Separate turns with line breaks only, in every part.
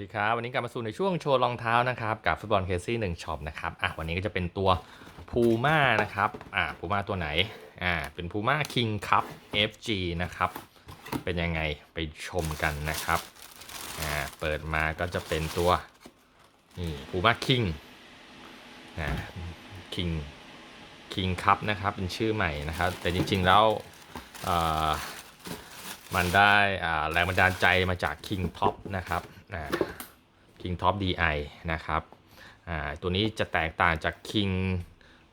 สวัสดีครับวันนี้กลับมาสู่ในช่วงโชว์รองเท้านะครับกับฟุตบอลเคซี่หนึ่งช็อปนะครับอะวันนี้ก็จะเป็นตัวพูม่านะครับอะพูม่าตัวไหนอ่าเป็นพูม่าคิงคัพ FG นะครับเป็นยังไงไปชมกันนะครับอ่าเปิดมาก็จะเป็นตัวนี่พูม่าคิงอ่าคิงคิงคัพนะครับเป็นชื่อใหม่นะครับ แต่จริงๆแล้วอ่ามันได้อ่าแรงบันดาลใจมาจาก King Top นะครับอ่า King Top DI นะครับตัวนี้จะแตกต่างจาก King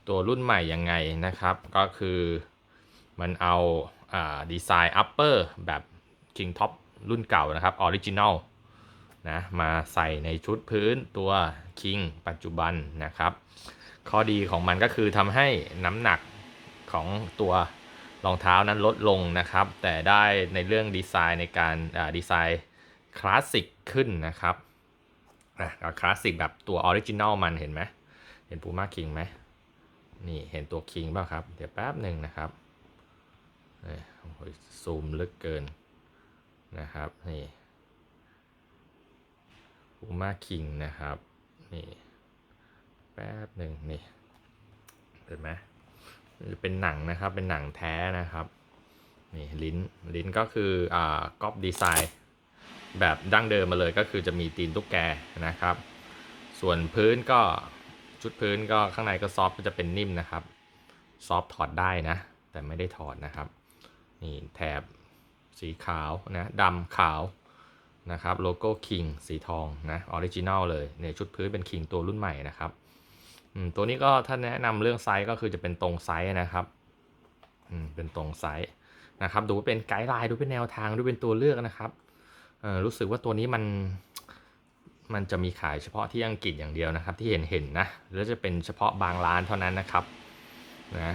ตัวรุ่นใหม่ยังไงนะครับ ก็คือมันเอาดีไซน์ upper แบบ King Top รุ่นเก่านะครับ Original นะมาใส่ในชุดพื้นตัว King ปัจจุบันนะครับ ข้อดีของมันก็คือทำให้น้ำหนักของตัวรองเท้านั้นลดลงนะครับ แต่ได้ในเรื่องดีไซน์ในการดีไซน์คลาสสิกขึ้นนะครับ นะเอาคลาสสิกแบบตัวออริจินอลมันเห็นไหมเห็น Puma King ไหมนี่เห็นตัว King เปล่าครับ เดี๋ยวแป๊บหนึ่งนะครับโอ้โหซูมลึกเกินนะครับนี่ Puma King นะครับนี่แป๊บหนึ่งนี่เห็นไหมเป็นหนังนะครับเป็นหนังแท้นะครับนี่ลิ้นลิ้นก็คืออ่าก๊อปดีไซน์ แบบดั้งเดิมมาเลยก็คือจะมีตีนตุ๊กแกนะครับ ส่วนพื้นก็ชุดพื้นก็ข้างในก็ซอฟก็จะเป็นนิ่มนะครับ ซอฟถอดได้นะ แต่ไม่ได้ถอดนะครับนี่แถบสีขาวนะดำขาวนะครับโลโก้คิงสีทองนะออริจินัลเลยเนี่ยชุดพื้นเป็นคิงตัวรุ่นใหม่นะครับอืมตัวนี้ก็ถ้าแนะนำเรื่องไซส์ก็คือจะเป็นตรงไซส์นะครับอืมเป็นตรงไซส์นะครับ ดูเป็นไกด์ไลน์ดูเป็นแนวทางดูเป็นตัวเลือกนะครับ เออรู้สึกว่าตัวนี้มันมันจะมีขายเฉพาะที่อังกฤษอย่างเดียวนะครับ ที่เห็นเห็นนะแล้วจะเป็นเฉพาะบางร้านเท่านั้นนะครับนะ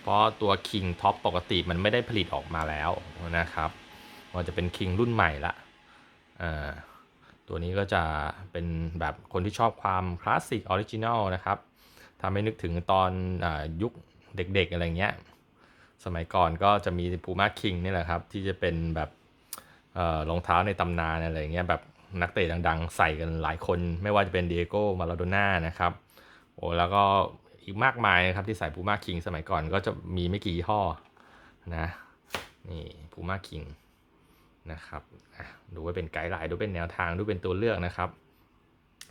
เพราะตัว King Top ปกติมันไม่ได้ผลิตออกมาแล้วนะครับมันจะเป็น King รุ่นใหม่ละตัวนี้ก็จะเป็นแบบคนที่ชอบความคลาสสิกออริจินัลนะครับทำให้นึกถึงตอนอยุคเด็กๆอะไรเงี้ย สมัยก่อนก็จะมี Puma King นี่แหละครับ ที่จะเป็นแบบ รองเท้าในตำนานอะไรเงี้ยแบบนักเตะดังๆ ใส่กันหลายคนไม่ว่าจะเป็นเดียโก้มาราโดน่านะครับโอ้แล้วก็อีกมากมายนะครับที่ใส่ Puma King สมัยก่อนก็จะมีไม่กี่ยี่ห้อนะนี่ Puma King นะครับดูไว้เป็นไกด์ไลน์ดูเป็นแนวทางดูเป็นตัวเลือกนะครับ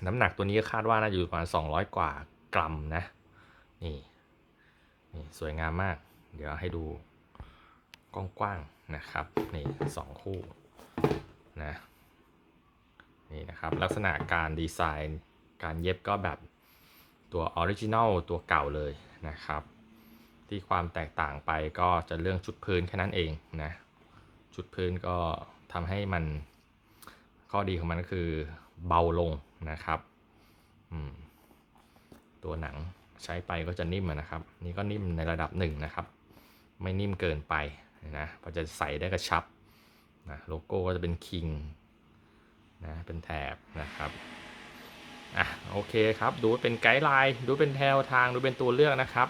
น้ำหนักตัวนี้คาดว่าน่าจะอยู่ประมาณ 200 กว่ากรัมนะนี่นี่สวยงามมาก เดี๋ยวให้ดูกว้างๆนะครับนี่สองคู่ นะนี่นะครับลักษณะการดีไซน์การเย็บก็แบบตัวออริจินัลตัวเก่าเลยนะครับ ที่ความแตกต่างไปก็จะเรื่องชุดพื้นแค่นั้นเองนะชุดพื้นก็ทำให้มันข้อดีของมันก็คือเบาลงนะครับตัวหนังใช้ไปก็จะนิ่มนะครับ นี่ก็นิ่มในระดับหนึ่งนะครับ ไม่นิ่มเกินไปนะพอจะใส่ได้กระชับ นะโลโก้ก็จะเป็นคิงนะเป็นแถบนะครับอะโอเคครับ ดูเป็นไกด์ไลน์ดูเป็นแนวทางดูเป็นตัวเลือกนะครับ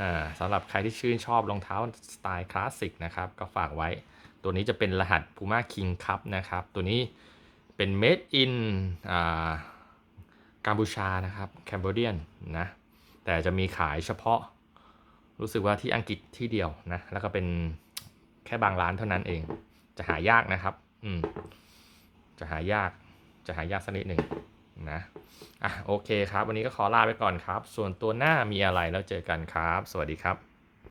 อ่าสำหรับใครที่ชื่นชอบรองเท้าสไตล์คลาสสิกนะครับก็ฝากไว้ ตัวนี้จะเป็นรหัส Puma King Cup นะครับ ตัวนี้เป็น made in อ่ากัมพูชานะครับแคนเบเดียนนะแต่จะมีขายเฉพาะรู้สึกว่าที่อังกฤษที่เดียวนะแล้วก็เป็นแค่บางร้านเท่านั้นเอง จะหายากนะครับ อืม จะหายาก จะหายากสักนิดหนึ่งนะ อะโอเคครับ วันนี้ก็ขอลาไปก่อนครับ ส่วนตัวหน้ามีอะไรแล้วเจอกันครับ สวัสดีครับ